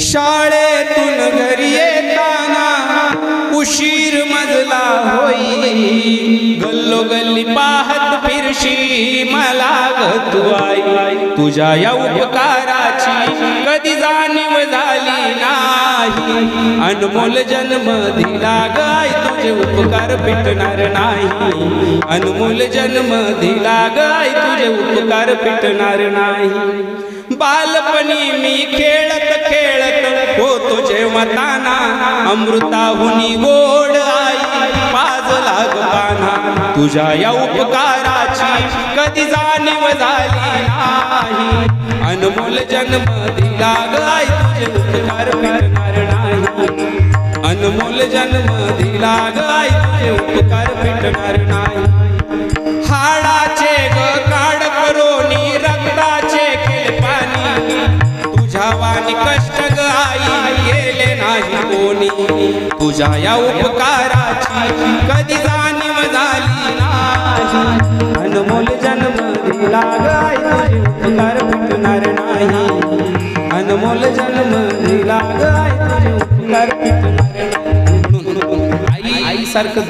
शाळेतून घरी येताना उशीर मजला होई. गल्लो गल्ली पाहत फिरशी मला तू आई. तुझ्या या उपकाराची कधी जाणीव झाली नाही. अनमोल जन्म दिला गाय तुझे उपकार पिटणार नाही. अनमोल जन्म दिला गाय तुझे उपकार पिटणार नाही. बालपणी मी खेळत होतो अमृताहुनी गोड आई. पाज लाग पाना तुझ्या या उपकाराची कधी जाणीव झाली नाही. अनमोल जन्म दिला गाय तुझे उपकार मिळणार नाही. अनमोल जन्म दिला गाय तुझे उपकार मिळणार नाही. हाडाचे ग काड करोनी रक्ताचे केले पाणी. तुझ्या वाणी कष्ट ग आई नाही कोणी तुझ्या या उपकाराची कधी जाणीव झाली नाही. अनमोल जन्म दिला गाय तुझे उपकार फिटणार नाही. अनमोल जन्म दिला गाय तुझे उपकार फिटणार नाही. आई आई सारखं